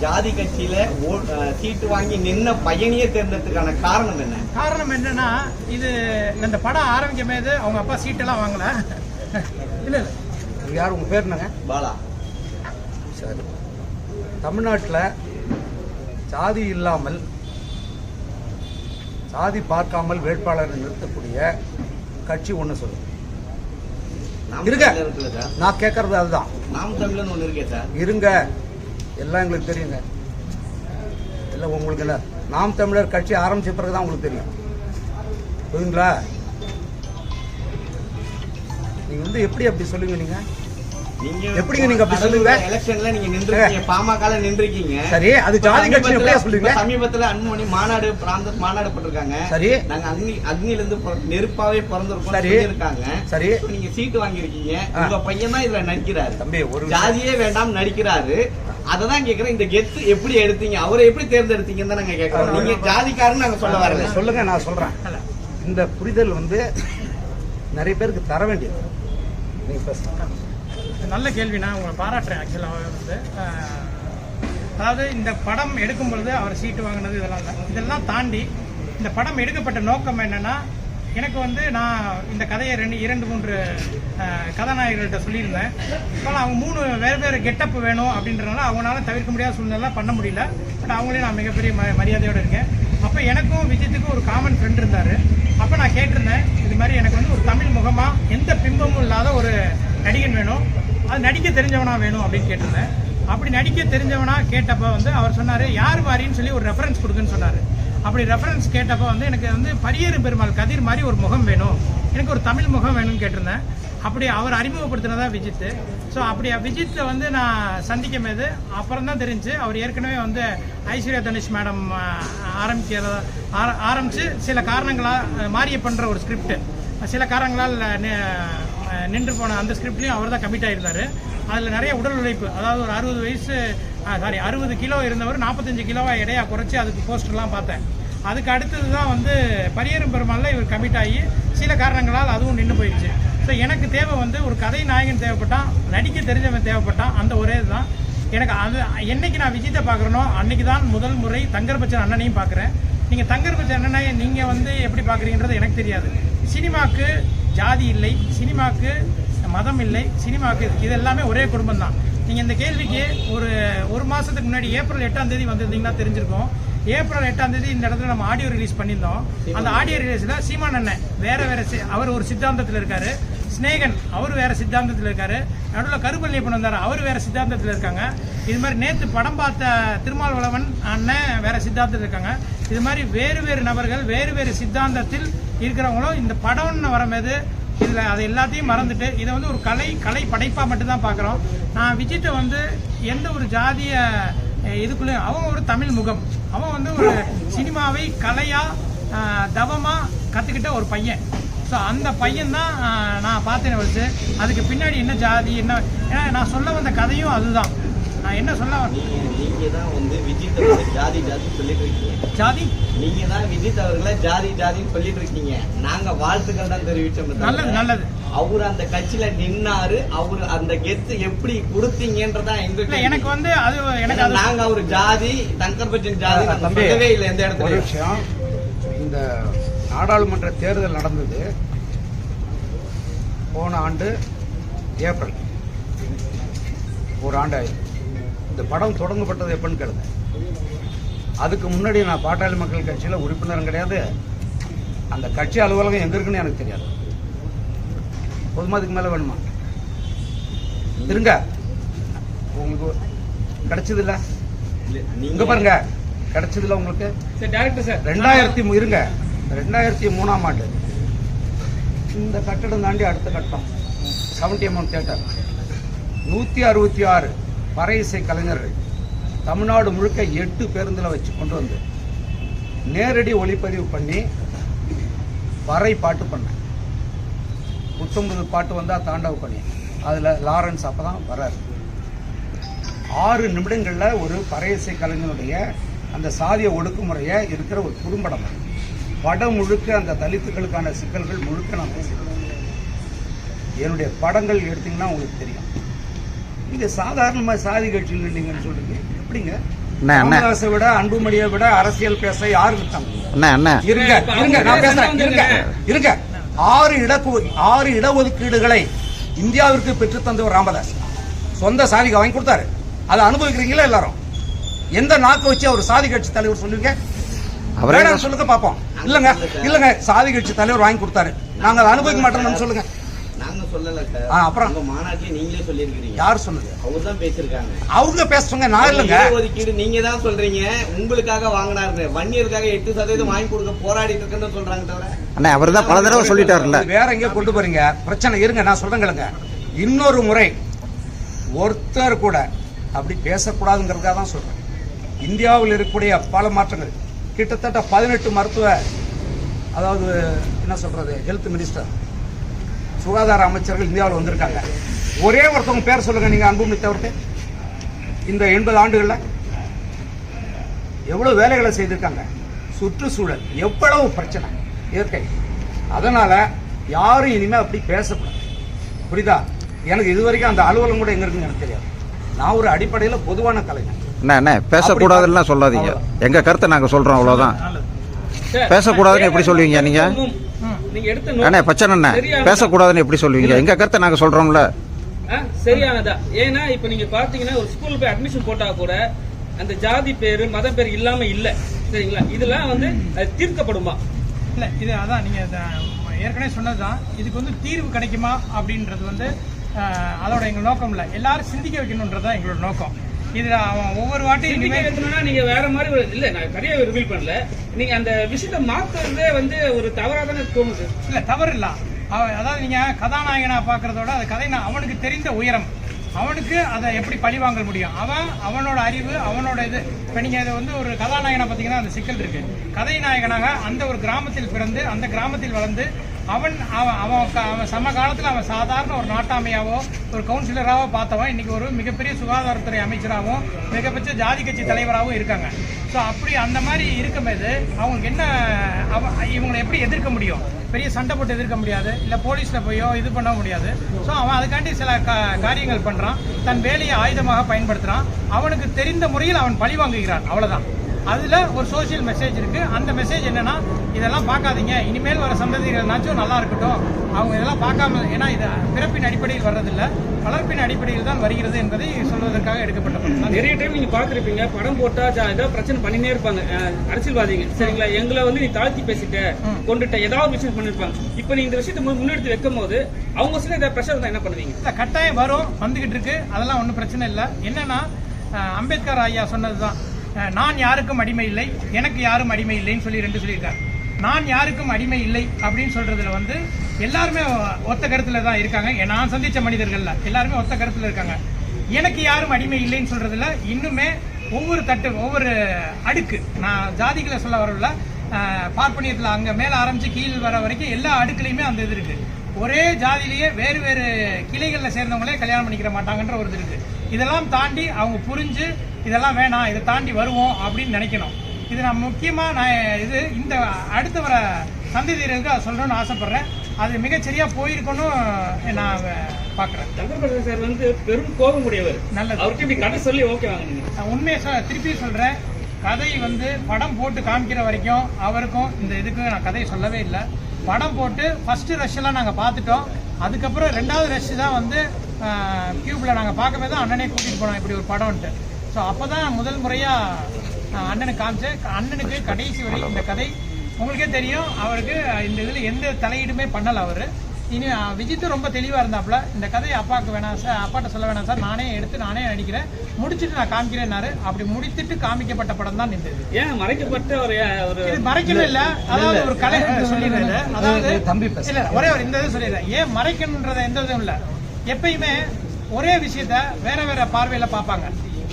ஜாதி கட்சியில சீட்டு வாங்கி நின்ன பையனையே தேர்ந்ததுக்கான காரணம் என்ன? காரணம் என்னன்னா இது இந்த படம் ஆரம்பிக்கும் போது அவங்க அப்பா சீட்டெல்லாம் வாங்கல. இல்ல இல்ல. யார் உங்கள் பேர் என்னங்க? பாலா. சரி. தமிழ்நாட்டில் சாதி இல்லாமல் சாதி பார்க்காமல் வேட்பாளரை நிறுத்தக்கூடிய கட்சி ஒன்று சொல்லுங்க. சார் நான் கேட்கறது அதுதான். நாம் தமிழன் ஒண்ணு இருக்கே சார். இருங்க. எல்லாம் எங்களுக்கு தெரியுங்க. இல்லை உங்களுக்கு இல்லை நாம் தமிழர் கட்சி ஆரம்பிச்ச பிறகு தான் உங்களுக்கு தெரியும். புரியுங்களா நீங்கள் வந்து எப்படி அப்படி சொல்லுங்க நீங்கள் எப்படிங்க நீங்க அப்படி சொல்லுங்க? எலெக்ஷன்ல நீங்க நின்றுருக்கீங்க. பாமக நின்றுருக்கீங்க. சரி அது ஜாதி கட்சி எப்படியா சொல்லுங்க சமீபத்துல அன்புமணி மாநாடு பிராந்த மாநாடு போட்டிருக்காங்க சரி. நாங்க அக்னி அக்னில இருந்து பிற- நெருப்பாவே பிறந்திருக்கோம் சரி. இருக்காங்க சரி. நீங்க சீட்டு வாங்கியிருக்கீங்க. உங்க பையன் தான் இதுல நடிக்கிறாரு. தம்பி ஒரு. ஜாதியே வேண்டாம் நடிக்கிறாரு. அததான் கேக்குறேன். இந்த கெத்து எப்படி எடுத்தீங்க? அவரை எப்படி தேர்ந்தெடுத்தீங்கன்னு தான் நாங்க கேக்குறோம். நீங்க ஜாதிக்காரன்னு நாங்க சொல்ல வரல. சொல்லுங்க நான் சொல்றேன். இந்த புரிதல் வந்து நிறைய பேருக்கு தர வேண்டியது. நீங்க பேசுங்க நல்ல கேள்வி நான் உங்களை பாராட்டுறேன் ஆக்சுவலாக வந்து. அதாவது இந்த படம் எடுக்கும் பொழுது அவர் சீட்டு வாங்கினது இதெல்லாம் தான் இதெல்லாம் தாண்டி இந்த படம் எடுக்கப்பட்ட நோக்கம் என்னன்னா எனக்கு வந்து நான் இந்த கதையை ரெண்டு இரண்டு மூன்று கதாநாயகர்கள்ட்ட சொல்லியிருந்தேன். ஆனால் அவங்க மூணு வேறு வேறு கெட்டப் வேணும் அப்படின்றனால அவங்களால தவிர்க்க முடியாத சூழ்நிலை பண்ண முடியல. பட் அவங்களே நான் மிகப்பெரிய ம மரியாதையோடு இருக்கேன். அப்போ எனக்கும் விஜயத்துக்கும் ஒரு காமன் ஃப்ரெண்ட் இருந்தார். அப்போ நான் கேட்டிருந்தேன் இது மாதிரி எனக்கு வந்து ஒரு தமிழ் முகமாக எந்த பிம்பமும் இல்லாத ஒரு நடிகன் வேணும். அது நடிக்க தெரிஞ்சவனா வேணும் அப்படின்னு கேட்டிருந்தேன். அப்படி நடிக்க தெரிஞ்சவனா கேட்டப்ப வந்து அவர் சொன்னார் யார் மாதிரின்னு சொல்லி ஒரு ரெஃபரன்ஸ் கொடுக்குன்னு சொன்னார். அப்படி ரெஃபரன்ஸ் கேட்டப்ப வந்து எனக்கு வந்து பரியேறும் பெருமாள் கதிர் மாதிரி ஒரு முகம் வேணும். எனக்கு ஒரு தமிழ் முகம் வேணும்னு கேட்டிருந்தேன். அப்படி அவர் அறிமுகப்படுத்தினதா விஜித் ஸோ அப்படி விஜித்தை வந்து நான் சந்திக்கும் போது அப்புறம் தான் தெரிஞ்சு அவர் ஏற்கனவே வந்து ஐஸ்வர்யா தனுஷ் மேடம் ஆரம்பிக்கிறதா ஆரம்பித்து சில காரணங்களாக மாறிய பண்ணுற ஒரு ஸ்கிரிப்ட் சில காரணங்களால் நின்று போன அந்த ஸ்கிரிப்ட்லையும் அவர் தான் கமிட் ஆயிருந்தாரு. அதில் நிறைய உடல் உழைப்பு அதாவது ஒரு அறுபது வயசு சாரி அறுபது கிலோ இருந்தவர் நாற்பத்தஞ்சு கிலோவா எடையா குறைச்சி அதுக்கு போஸ்டர்லாம் பார்த்தேன். அதுக்கு அடுத்தது தான் வந்து பரியரும் பெருமாளில் இவர் கமிட் ஆகி சில காரணங்களால் அதுவும் நின்று போயிடுச்சு ஸோ எனக்கு தேவை வந்து ஒரு கதை நாயகன் தேவைப்பட்டான் நடிக்க தெரிஞ்சவன் தேவைப்பட்டான் அந்த ஒரே இதுதான். எனக்கு அது என்னைக்கு நான் விஜயத்தை பார்க்குறேனோ அன்னைக்கு தான் முதல் முறை தங்கர்பட்சன் அண்ணனையும் பார்க்குறேன். நீங்கள் தங்கர்பச்சன் அண்ணனை நீங்கள் வந்து எப்படி பார்க்குறீங்கன்றது எனக்கு தெரியாது. சினிமாக்கு ஜாதி இல்லை சினிமாக்கு மதம் இல்லை சினிமாக்கு இது எல்லாமே ஒரே குடும்பம் தான் நீங்கள் இந்த கேள்விக்கு ஒரு ஒரு மாதத்துக்கு முன்னாடி ஏப்ரல் எட்டாம் தேதி வந்திருந்தீங்கன்னா தெரிஞ்சிருக்கும். ஏப்ரல் எட்டாம் தேதி இந்த இடத்துல நம்ம ஆடியோ ரிலீஸ் பண்ணியிருந்தோம். அந்த ஆடியோ ரிலீஸில் சீமான் அண்ணன் வேற வேற அவர் ஒரு சித்தாந்தத்தில் இருக்காரு. சிநேகன் அவர் வேற சித்தாந்தத்தில் இருக்காரு. நடுவில் கருப்பள்ளியப்பன் வந்தார் அவர் வேற சித்தாந்தத்தில் இருக்காங்க. இது மாதிரி நேற்று படம் பார்த்த திருமாவளவன் அண்ணன் வேற சித்தாந்தத்தில் இருக்காங்க. இது மாதிரி வேறு வேறு நபர்கள் வேறு வேறு சித்தாந்தத்தில் இருக்கிறவங்களும் இந்த படம்னு வரும்போது இதில் அது எல்லாத்தையும் மறந்துட்டு இதை வந்து ஒரு கலை கலை படைப்பாக மட்டும்தான் பார்க்குறோம். நான் விஜித்தை வந்து எந்த ஒரு ஜாதிய இதுக்குள்ளேயும் அவன் ஒரு தமிழ் முகம். அவன் வந்து ஒரு சினிமாவை கலையாக தவமாக கற்றுக்கிட்ட ஒரு பையன். ஸோ அந்த பையன் தான் நான் பார்த்தேன் வச்சு அதுக்கு பின்னாடி என்ன ஜாதி என்ன ஏன்னா நான் சொல்ல வந்த கதையும் அதுதான். நான் என்ன சொல்ல நீங்க தான் வந்து விஜித் அவர்களை ஜாதி ஜாதி சொல்லிட்டு இருக்கீங்க. ஜாதி? நீங்க தான் விஜித் அவர்களை ஜாதி ஜாதின்னு சொல்லிட்டு இருக்கீங்க. நாங்க வாழ்த்துக்கள் தான் தெரிவிச்சோம் நல்லது நல்லது. அவர் அந்த கட்சியில நின்னாரு. அவர் அந்த கெத்து எப்படி கொடுத்தீங்கன்றதா எங்க இல்லை எனக்கு வந்து அது எனக்கு அது நாங்க அவர் ஜாதி தங்கர் பச்சன் ஜாதி சொல்லவே இல்லை எந்த ஒரு இடத்துல விஷயம் இந்த நாடாளுமன்ற தேர்தல் நடந்தது போன ஆண்டு ஏப்ரல். ஒரு ஆண்டு இந்த படம் தொடங்கப்பட்டது எப்பன்னு கேளுங்க. அதுக்கு முன்னாடி நான் பாட்டாளி மக்கள் கட்சியில் உறுப்பினரும் கிடையாது. அந்த கட்சி அலுவலகம் எங்க இருக்குன்னு எனக்கு தெரியாது. போதுமா அதுக்கு மேலே வேணுமா? இருங்க. உங்களுக்கு கிடைச்சது இல்ல இல்ல, இங்க நீங்க பாருங்க. கிடைச்சது இல்ல உங்களுக்கு? சரி டேரக்டர் சார். ரெண்டாயிரத்தி இருங்க. ரெண்டாயிரத்தி மூணாம் ஆண்டு. இந்த கட்டடம் தாண்டி அடுத்த கட்டம். செவன்டி எம்எம் தேட்டர் நூற்றி அறுபத்தி ஆறு பறை இசை கலைஞர்கள் தமிழ்நாடு முழுக்க எட்டு பேருந்தில் வச்சு கொண்டு வந்து நேரடி ஒளிப்பதிவு பண்ணி பறை பாட்டு பண்ணேன். புத்தொன்பது பாட்டு வந்தால் தாண்டவ பண்ணி அதில் லாரன்ஸ் அப்போ தான் வராரு ஆறு நிமிடங்களில் ஒரு பறை இசை கலைஞனுடைய அந்த சாதிய ஒடுக்குமுறையை இருக்கிற ஒரு குறும்படம் படம் முழுக்க அந்த தலித்துக்களுக்கான சிக்கல்கள் முழுக்க நான் பேசுகிறேன் என்னுடைய படங்கள் எடுத்தீங்கன்னா உங்களுக்கு தெரியும். நீங்க சாதாரணமாக சாதி கட்சியில் நின்றீங்கன்னு சொல்றீங்க எப்படிங்க? விட அன்புமணியை விட அரசியல் பேச யாரு இருங்க இருங்க நான் பேசுறேன். இருங்க இருங்க. ஆறு இட ஆறு இடஒதுக்கீடுகளை இந்தியாவிற்கு பெற்று தந்தவர் ராமதாஸ். சொந்த சாதிக்கு வாங்கி கொடுத்தாரு. அதை அனுபவிக்கிறீங்களா எல்லாரும்? எந்த நாக்கு வச்சு அவர் சாதி கட்சி தலைவர் சொல்லுங்க அவரே சொல்லுங்க பாப்போம் இல்லங்க இல்லங்க சாதி கட்சி தலைவர் வாங்கி கொடுத்தாரு. நாங்க அதை அனுபவிக்க மாட்டோம்னு சொல்லுங்க. நாங்க சொல்லல அப்புறம்? உங்க மாநாட்டில் நீங்களே சொல்லியிருக்கிறீங்க. யார் சொன்னது? அவங்க தான் பேசியிருக்காங்க. அவங்க பேசுறவங்க நான் இல்லைங்க. ஒதுக்கீடு நீங்க தான் சொல்றீங்க. உங்களுக்காக வாங்கினாரு. வன்னியருக்காக எட்டு சதவீதம் வாங்கி கொடுக்க போராடிட்டு இருக்குன்னு சொல்றாங்க தவிர. அண்ணா அவர் தான் பல தடவை சொல்லிட்டாருல்ல. வேற எங்க கொண்டு போறீங்க. பிரச்சனை இருங்க நான் சொல்றேங்க இன்னொரு முறை ஒருத்தர் கூட அப்படி பேசக்கூடாதுங்கிறதுக்காக தான் சொல்றேன். இந்தியாவில் இருக்கக்கூடிய பல மாற்றங்கள். கிட்டத்தட்ட பதினெட்டு மருத்துவ அதாவது என்ன சொல்றது ஹெல்த் மினிஸ்டர் சுகாதார அமைச்சர்கள் இந்தியாவில் வந்திருக்காங்க. ஒரே ஒருத்தவங்க பேர் சொல்லுங்க நீங்க அன்புமணி தவிர்த்து. இந்த எண்பது ஆண்டுகளில் எவ்வளவு வேலைகளை செய்திருக்காங்க? சுற்றுச்சூழல் எவ்வளவு பிரச்சனை? இயற்கை. அதனால யாரும் இனிமே அப்படி பேசக்கூடாது. புரியுதா? எனக்கு இது வரைக்கும் அந்த அலுவலகம் கூட எங்க இருக்குன்னு எனக்கு தெரியாது. நான் ஒரு அடிப்படையில் பொதுவான கலைஞர் அண்ணா அண்ணா பேசக்கூடாதுன்னா சொல்லாதீங்க. எங்க கருத்தை நாங்க சொல்றோம் அவ்வளவுதான். பேசக்கூடாதுன்னு எப்படி சொல்லுவீங்க நீங்க? நீங்க எடுத்த அண்ணா பச்சனை அண்ணா? பேசக்கூடாதுன்னு எப்படி சொல்லுவீங்க? எங்க கருத்தை நாங்க சொல்றோம்ல. ஆ, சரியானதா? ஏன்னா இப்ப நீங்க பாத்தீங்கன்னா ஒரு ஸ்கூல் போய் அட்மிஷன் போட்டா கூட அந்த ஜாதி பேரு மத பேர் இல்லாம இல்ல. சரிங்களா? இதெல்லாம் வந்து தீர்க்கப்படுமா? இல்ல இது அதான் நீங்க இத ஏற்கனவே சொன்னதுதான். இதுக்கு வந்து தீர்வு கிடைக்குமா அப்படின்றது வந்து அதோட எங்க நோக்கம் இல்ல எல்லாரும் சிந்திக்க வைக்கணும்ன்றதுதான் எங்களோட நோக்கம். இதுல அவன் ஒவ்வொரு வாட்டியும் சிந்திக்க இனிமே வைக்கணும்னா நீங்க வேற மாதிரி ஒரு- இல்ல நான் சரியா ரிவீல் பண்ணல. நீங்க அந்த விஷயத்தை மாத்துறதே வந்து ஒரு தவறா தானே தோணுது. இல்ல தவறு இல்ல. அவ- அதாவது நீங்க கதாநாயகனா பாக்குறதோட அது கதை அவனுக்கு தெரிந்த உயரம். அவனுக்கு அதை எப்படி பழி வாங்க முடியும்? அவன் அவனோட அறிவு அவனோட இது. இப்ப நீங்க இது வந்து ஒரு கதாநாயகனா பாத்தீங்கன்னா அந்த சிக்கல் இருக்கு. கதை நாயகனாக அந்த ஒரு கிராமத்தில் பிறந்து அந்த கிராமத்தில் வளர்ந்து அவன் அவன் அவன் க- அவன் சம காலத்தில் அவன் சாதாரண ஒரு நாட்டாமையாவோ ஒரு கவுன்சிலராகவோ பார்த்தவன். இன்றைக்கி ஒரு மிகப்பெரிய சுகாதாரத்துறை அமைச்சராகவும் மிகப்பெரிய ஜாதி கட்சி தலைவராகவும் இருக்காங்க. ஸோ அப்படி அந்த மாதிரி இருக்கும்போது அவங்களுக்கு என்ன அவ இவங்களை எப்படி எதிர்க்க முடியும்? பெரிய சண்டை போட்டு எதிர்க்க முடியாது. இல்லை போலீஸில் போயோ இது பண்ண முடியாது. ஸோ அவன் அதுக்காண்டி சில கா- காரியங்கள் பண்ணுறான் தன் வேலையை ஆயுதமாக பயன்படுத்துகிறான் அவனுக்கு தெரிந்த முறையில் அவன் பழி வாங்குகிறான். அவ்வளோதான் அதுல ஒரு சோஷியல் மெசேஜ் இருக்கு. அந்த மெசேஜ் என்னன்னா இதெல்லாம் பார்க்காதீங்க. இனிமேல் வர சந்ததிகள்னாச்சும் நல்லா இருக்கட்டும். அவங்க இதெல்லாம் பார்க்காம ஏன்னா இது பிறப்பின் அடிப்படையில் வர்றதில்ல. வளர்ப்பின் அடிப்படையில் தான் வருகிறது என்பதை சொல்வதற்காக எடுக்கப்பட்ட படம் தான். நிறைய டைம் நீங்க பாத்துருப்பீங்க படம் போட்டா ஏதாவது பிரச்சனை பண்ணினே இருப்பாங்க. அரசியல்வாதிங்க. சரிங்களா? எங்களை வந்து நீ தாழ்த்தி பேசிட்ட கொண்டுட்ட ஏதாவது விஷயம் பண்ணிருப்பாங்க. இப்ப நீ இந்த விஷயத்தை முன்னெடுத்து வைக்கும் போது அவங்க சில ஏதாவது ப்ரெஷர் இருந்தா என்ன பண்ணுவீங்க? கட்டாயம் வரும். வந்துகிட்டு இருக்கு. அதெல்லாம் ஒன்றும் பிரச்சனை இல்லை. என்னன்னா அம்பேத்கர் ஐயா சொன்னதுதான். அஹ், நான் யாருக்கும் அடிமை இல்லை எனக்கு யாரும் அடிமை இல்லைன்னு சொல்லி ரெண்டு சொல்லியிருக்காரு. நான் யாருக்கும் அடிமை இல்லை அப்படின்னு சொல்றதுல வந்து எல்லாருமே ஒத்த கருத்துல தான் இருக்காங்க. நான் சந்திச்ச மனிதர்கள்ல எல்லாருமே ஒத்த கருத்துல இருக்காங்க. எனக்கு யாரும் அடிமை இல்லைன்னு சொல்றதுல இன்னுமே ஒவ்வொரு தட்டு ஒவ்வொரு அடுக்கு நான் ஜாதிகளை சொல்ல வரல பார்ப்பனியத்தில் அங்கே மேலே ஆரம்பித்து கீழ் வர வரைக்கும் எல்லா அடுக்குலையுமே அந்த இது இருக்குது ஒரே ஜாதியிலேயே வேறு வேறு கிளைகளில் சேர்ந்தவங்களே கல்யாணம் பண்ணிக்கிற மாட்டாங்கன்ற ஒரு இது இருக்குது இதெல்லாம் தாண்டி அவங்க புரிஞ்சு இதெல்லாம் வேணாம் இதை தாண்டி வருவோம் அப்படின்னு நினைக்கணும். இது நான் முக்கியமா நான் இது இந்த அடுத்து வர சந்ததியருக்கு அதை சொல்லணும்னு ஆசைப்படுறேன். அது மிகச்சரியா போயிருக்கணும் நான் பார்க்குறேன். சங்கர் பிரசாத் சார் வந்து பெரும் கோபம் உடையவர் நல்லது. இப்படி கதை சொல்லி ஓகே வாங்க உண்மையை சொ திருப்பி சொல்றேன். கதை வந்து படம் போட்டு காமிக்கிற வரைக்கும் அவருக்கும் இந்த இதுக்கு நான் கதையை சொல்லவே இல்லை. படம் போட்டு ஃபர்ஸ்ட் ரஷ் எல்லாம் நாங்கள் பார்த்துட்டோம். அதுக்கப்புறம் ரெண்டாவது ரஷ் தான் வந்து கியூப்ல நாங்கள் பார்க்கவே தான் அண்ணனே கூட்டிட்டு போனோம் இப்படி ஒரு படம்ன்ட்டு. ஸோ அப்போ தான் முதல் முறையாக அண்ணனுக்கு காமிச்சேன். அண்ணனுக்கு கடைசி வரை இந்த கதை. உங்களுக்கே தெரியும் அவருக்கு இந்த இதில் எந்த தலையீடுமே பண்ணல அவர். இனி அஹ், விஜித்தும் ரொம்ப தெளிவாக இருந்தாப்புல இந்த கதையை அப்பாவுக்கு வேணாம் சார் அப்பாட்ட சொல்ல வேணாம் சார் நானே எடுத்து நானே நடிக்கிறேன். முடிச்சுட்டு நான் காமிக்கிறேன்னாரு அப்படி முடித்துட்டு காமிக்கப்பட்ட படம் தான் இந்த இது. ஏன் மறைக்கப்பட்ட ஒரு ஒரு இது மறைக்கவே இல்ல. அதாவது ஒரு கலை சொல்லிடுறது அதாவது தம்பி பேச இல்ல ஒரே ஒரு இந்த இது சொல்லிடுறேன். ஏன் மறைக்கணுன்றத எந்த இதுவும் இல்ல. எப்பயுமே ஒரே விஷயத்த வேற வேற பார்வையில பார்ப்பாங்க.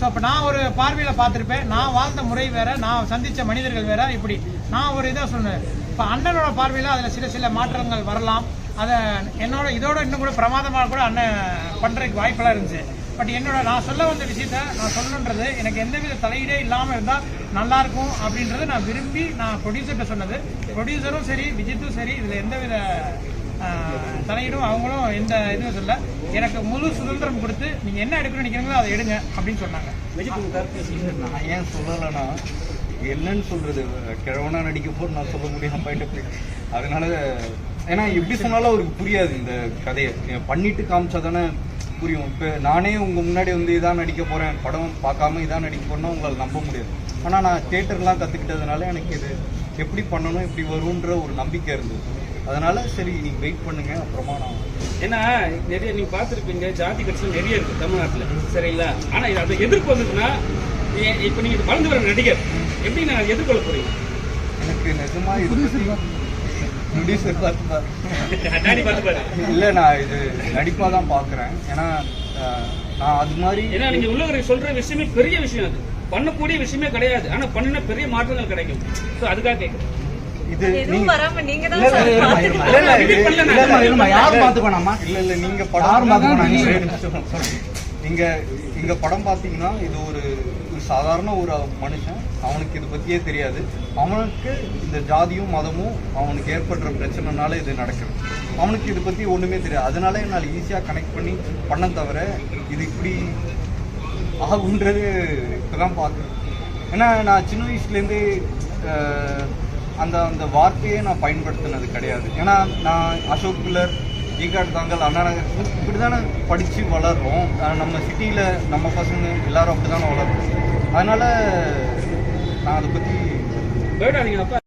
ஸோ அப்போ நான் ஒரு பார்வையில் பார்த்துருப்பேன். நான் வாழ்ந்த முறை வேற நான் சந்தித்த மனிதர்கள் வேற இப்படி. நான் ஒரு இதாக சொன்னேன். இப்போ அண்ணனோட பார்வையில் அதில் சில சில மாற்றங்கள் வரலாம். அதை என்னோட இதோட இன்னும் கூட பிரமாதமாக கூட அண்ணன் பண்ணுறதுக்கு வாய்ப்பெல்லாம் இருந்துச்சு. பட் என்னோட நான் சொல்ல வந்த விஷயத்த நான் சொல்லணுன்றது எனக்கு எந்தவித தலையீடே இல்லாமல் இருந்தால் நல்லாயிருக்கும் அப்படின்றது அப்படின்றத நான் விரும்பி நான் ப்ரொடியூசர்கிட்ட சொன்னது. ப்ரொடியூசரும் சரி விஜித்தும் சரி இதில் எந்தவித தலையீடும். அவங்களும் எந்த இதுவும் சொல்ல எனக்கு முழு சுதந்திரம் கொடுத்து நீங்கள் என்ன எடுக்கணும்னு நினைக்கிறீங்களோ அதை எடுங்க அப்படின்னு சொன்னாங்க. நான் ஏன் சொல்லலைன்னா என்னன்னு சொல்றது கிழவனா நடிக்க போது நான் சொல்ல முடியாம போயிட்டு அதனால ஏன்னா எப்படி சொன்னாலும் அவருக்கு புரியாது இந்த கதையை. பண்ணிட்டு காமிச்சா தானே புரியும். இப்போ நானே உங்க முன்னாடி வந்து இதான் நடிக்க போறேன். படம் பார்க்காம இதான் நடிக்க போறேன்னா உங்களால் நம்ப முடியாது. ஆனால் நான் தேட்டர்லாம் கற்றுக்கிட்டதுனால எனக்கு இது எப்படி பண்ணணும் எப்படி வரும்ன்ற ஒரு நம்பிக்கை இருந்தது. அதனால சரி நீங்க வெயிட் பண்ணுங்க அப்புறமா நான் ஏன்னா நிறைய நீங்க பார்த்திருப்பீங்க ஜாதி கட்சிகள் நிறைய இருக்கு தமிழ்நாட்டுல. சரிங்களா? ஆனா இது அதை எதிர்ப்பு வந்ததுன்னா நீ- இப்ப நீங்க வளர்ந்து வர நடிகர் எப்படி நான் எதிர்கொள்ள போறீங்க? எனக்கு நிஜமா இது ப்ரொடியூசர் பார்த்து இல்ல நான் இது நடிப்பா தான் பாக்குறேன் ஏன்னா நான் அது மாதிரி ஏன்னா நீங்க உள்ளவரை சொல்ற விஷயமே பெரிய விஷயம் அது. பண்ணக்கூடிய விஷயமே கிடையாது ஆனா பண்ணின பெரிய மாற்றங்கள் கிடைக்கும் அதுக்காக கேட்குறேன் இது நீங்க வராம நீங்க இங்க படம் பாத்தீங்கன்னா இது ஒரு ஒரு சாதாரண ஒரு மனுஷன் அவனுக்கு இது பத்தியே தெரியாது அவனுக்கு இந்த ஜாதியும் மதமும் அவனுக்கு ஏற்படுற பிரச்சனைனால இது நடக்குது அவனுக்கு இது பத்தி ஒண்ணுமே தெரியாது அதனால என்னால் ஈஸியா கனெக்ட் பண்ணி பண்ண தவிர இது இப்படி ஆகுன்றது இப்போதான் பார்க்குறேன் ஏன்னா நான் சின்ன வயசுலேருந்தே அந்த அந்த வார்த்தையே நான் பயன்படுத்தினது கிடையாது. ஏன்னா நான் அசோக் பில்லர் ஈகாட் தாங்கல் அண்ணா நகர் இப்படி தானே படித்து வளர்றோம். நம்ம சிட்டியில் நம்ம பசங்க எல்லாரும் அப்படி தானே வளர்றோம். அதனால் நான் அதை பற்றி போயிடாதீங்க அப்பா